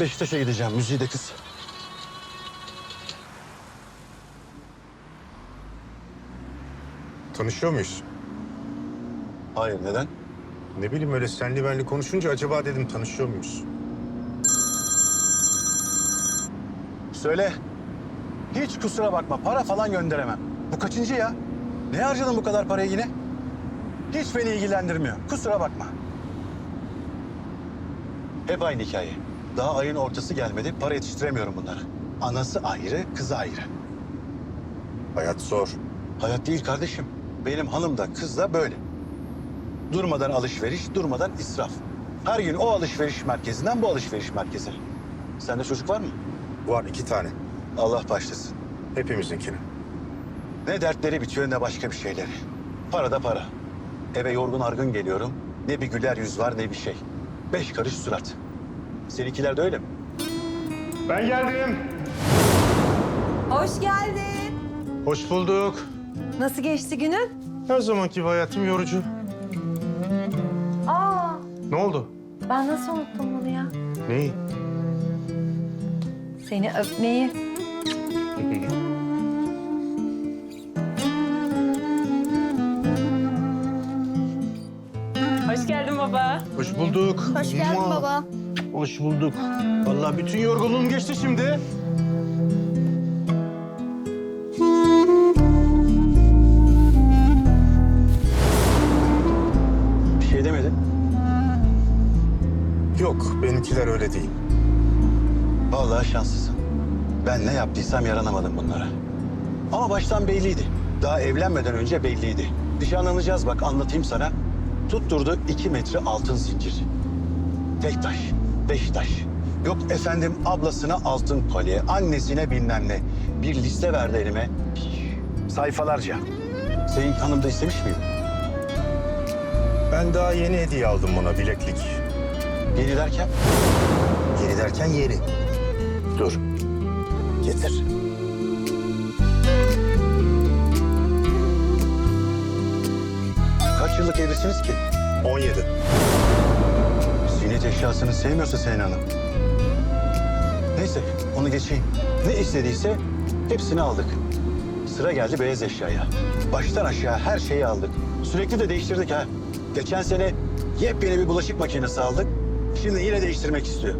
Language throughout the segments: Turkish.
Beşiktaş'a gideceğim. Müziği de kız. Tanışıyor muyuz? Hayır neden? Ne bileyim öyle senli benli konuşunca acaba dedim tanışıyor muyuz? Söyle. Hiç kusura bakma. Para falan gönderemem. Bu kaçıncı ya? Ne harcadın bu kadar parayı yine? Hiç beni ilgilendirmiyor. Kusura bakma. Hep aynı hikaye. Daha ayın ortası gelmedi. Para yetiştiremiyorum bunları. Anası ayrı, kızı ayrı. Hayat zor. Hayat değil kardeşim. Benim hanım da kız da böyle. Durmadan alışveriş, durmadan israf. Her gün o alışveriş merkezinden bu alışveriş merkezine. Sende çocuk var mı? Var iki tane. Allah başlasın. Hepimizinkini. Ne dertleri bitiyor ne başka bir şeyleri. Para da para. Eve yorgun argın geliyorum. Ne bir güler yüz var ne bir şey. Beş karış surat. Seninkiler de öyle mi? Ben geldim. Hoş geldin. Hoş bulduk. Nasıl geçti günün? Her zamanki gibi hayatım yorucu. Aa, Ne oldu? ben nasıl unuttum bunu ya? Neyi? Seni öpmeyi. Hoş geldin baba. Hoş bulduk. Hoş geldin baba. Hoş bulduk. Vallahi bütün yorgunluğum geçti şimdi. Bir şey demedin. Yok benimkiler öyle değil. Vallahi şanslısın. Ben ne yaptıysam yaranamadım bunlara. Ama baştan belliydi. Daha evlenmeden önce belliydi. Nişanlanacağız bak anlatayım sana. Tutturdu iki metre altın zincir. Tek taş, beş taş. Yok efendim ablasına altın kolye, annesine bilmem ne. Bir liste verdi elime. Sayfalarca. Senin hanım da istemiş miydi? Ben daha yeni hediye aldım buna bileklik. Yeni derken? Yeni derken yeni. Dur. Getir. Kaç yıllık evlisiniz ki? 17. Ziynet eşyasını sevmiyorsa Sayın Hanım. Neyse onu geçeyim. Ne istediyse hepsini aldık. Sıra geldi beyaz eşyaya. Baştan aşağı her şeyi aldık. Sürekli de değiştirdik ha. Geçen sene yepyeni bir bulaşık makinesi aldık. Şimdi yine değiştirmek istiyor.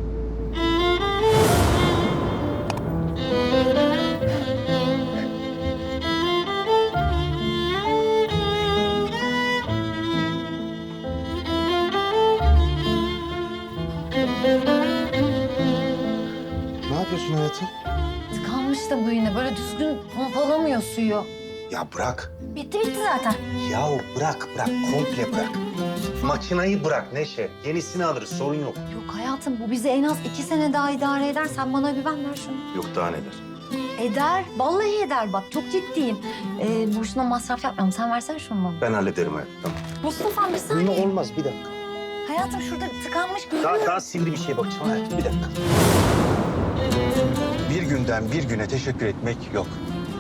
Suyu. Ya bırak. Bitti bitti zaten. Yahu bırak bırak komple bırak. Makinayı bırak Neşe. Yenisini alırız sorun yok. Yok hayatım bu bizi en az iki sene daha idare eder. Sen bana güven ver şunu. Yok daha neler. Eder. Vallahi eder bak çok ciddiyim. Ee, boşuna masraf yapmıyorum. Sen versene şunu bana. Ben hallederim hayatım. Tamam. Mustafa bir saniye. Ne olmaz bir dakika. Hayatım şurada tıkanmış görüyor Daha, daha sivri bir şeye bakacağım hayatım bir dakika. Bir günden bir güne teşekkür etmek yok.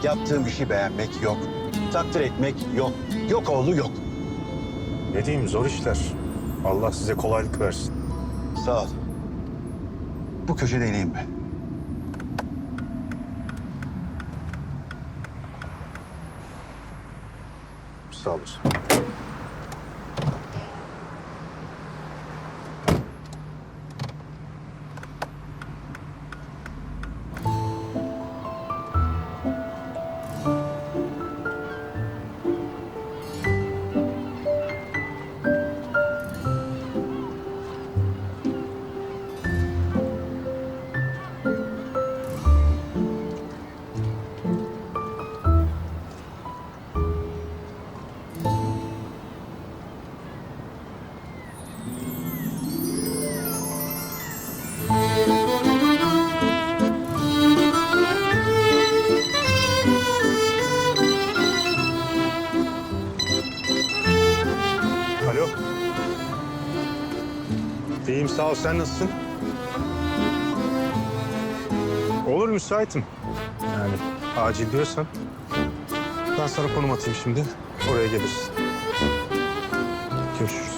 Yaptığım işi beğenmek yok. Takdir etmek yok. Yok oğlu yok. Ne diyeyim zor işler. Allah size kolaylık versin. Sağ ol. Bu köşede ineyim ben. Sağ olasın. İyiyim sağ ol. Sen nasılsın? Olur müsaitim. Yani acil diyorsan. Ben sana konum atayım şimdi. Oraya gelirsin. Görüşürüz.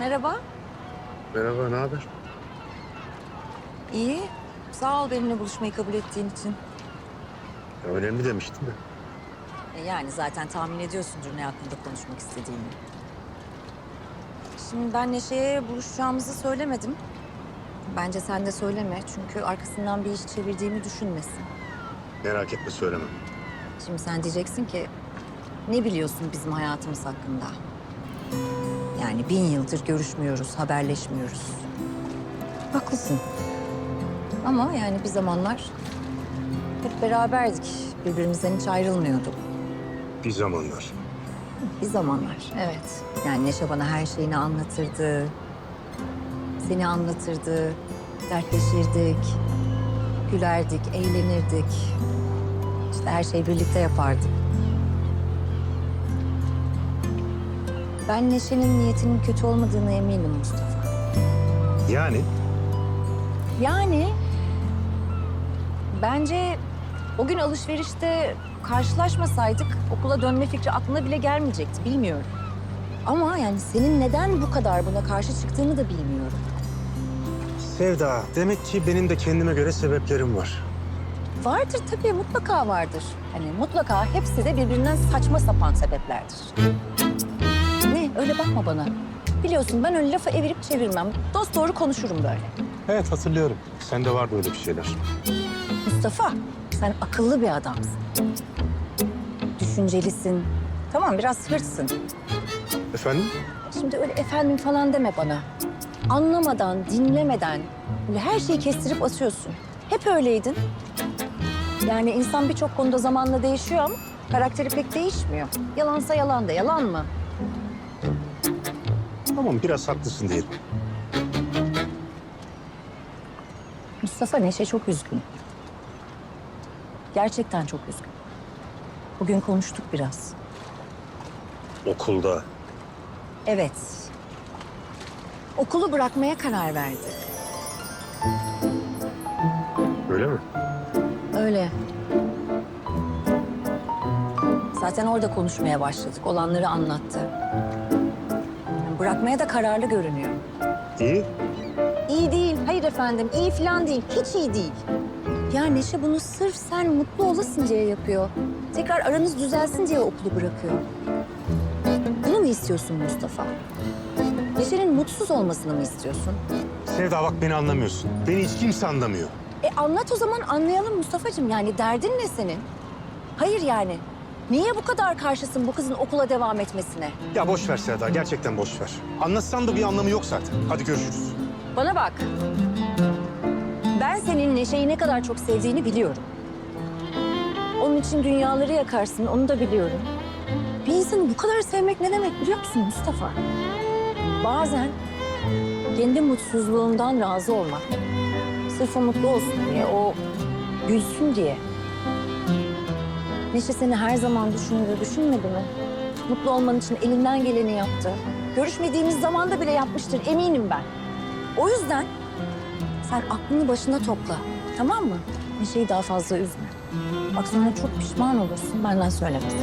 Merhaba. Merhaba, ne haber? İyi. Sağ ol benimle buluşmayı kabul ettiğin için. önemli demiştin de. E, Yani zaten tahmin ediyorsundur ne hakkında konuşmak istediğimi. Şimdi ben Neşe'ye buluşacağımızı söylemedim. Bence sen de söyleme çünkü arkasından bir iş çevirdiğimi düşünmesin. Merak etme söylemem. Şimdi sen diyeceksin ki ne biliyorsun bizim hayatımız hakkında? Yani bin yıldır görüşmüyoruz, haberleşmiyoruz. Haklısın. Ama yani bir zamanlar hep beraberdik. Birbirimizden hiç ayrılmıyorduk. Bir zamanlar. Bir zamanlar, evet. Yani Neşe bana her şeyini anlatırdı. Seni anlatırdı. Dertleşirdik. Gülerdik, eğlenirdik. İşte her şeyi birlikte yapardık. Ben Neşe'nin niyetinin kötü olmadığına eminim Mustafa. Yani? Yani bence o gün alışverişte karşılaşmasaydık okula dönme fikri aklına bile gelmeyecekti bilmiyorum. Ama yani senin neden bu kadar buna karşı çıktığını da bilmiyorum. Sevda, demek ki benim de kendime göre sebeplerim var. Vardır tabii mutlaka vardır. Hani mutlaka hepsi de birbirinden saçma sapan sebeplerdir. Öyle bakma bana. Biliyorsun ben öyle lafı evirip çevirmem. Dost doğru konuşurum böyle. Evet, hatırlıyorum. Sende vardı öyle bir şeyler. Mustafa, sen akıllı bir adamsın. Düşüncelisin. Tamam, biraz hırçsın. Efendim? Şimdi öyle efendim falan deme bana. Anlamadan, dinlemeden böyle her şeyi kestirip atıyorsun. Hep öyleydin. Yani insan birçok konuda zamanla değişiyor ama karakteri pek değişmiyor. Yalansa yalan da yalan mı? Tamam, biraz haklısın diyelim. Mustafa Neşe çok üzgün. Gerçekten çok üzgün. Bugün konuştuk biraz. Okulda. Evet. Okulu bırakmaya karar verdi. Öyle mi? Öyle. Zaten orada konuşmaya başladık. Olanları anlattı. Bırakmaya da kararlı görünüyor. İyi. İyi değil. Hayır efendim. iyi falan değil. Hiç iyi değil. Ya Neşe bunu sırf sen mutlu olasın diye yapıyor. Tekrar aranız düzelsin diye okulu bırakıyor. Bunu mu istiyorsun Mustafa? Neşe'nin mutsuz olmasını mı istiyorsun? Sevda bak beni anlamıyorsun. Beni hiç kimse anlamıyor. E anlat o zaman anlayalım Mustafa'cığım. Yani derdin ne senin? Hayır yani. Niye bu kadar karşısın bu kızın okula devam etmesine? Ya boş ver Sevda, gerçekten boş ver. Anlatsan da bir anlamı yok zaten. Hadi görüşürüz. Bana bak. Ben senin Neşe'yi ne kadar çok sevdiğini biliyorum. Onun için dünyaları yakarsın, onu da biliyorum. Bir insanı bu kadar sevmek ne demek biliyor musun Mustafa? Bazen kendi mutsuzluğundan razı olmak. Sırf o mutlu olsun diye, o gülsün diye. Neşe seni her zaman düşündü, düşünmedi mi? Mutlu olman için elinden geleni yaptı. Görüşmediğimiz zaman da bile yapmıştır, eminim ben. O yüzden sen aklını başına topla, tamam mı? Neşe'yi daha fazla üzme. Bak sonra çok pişman olursun benden söylemesi.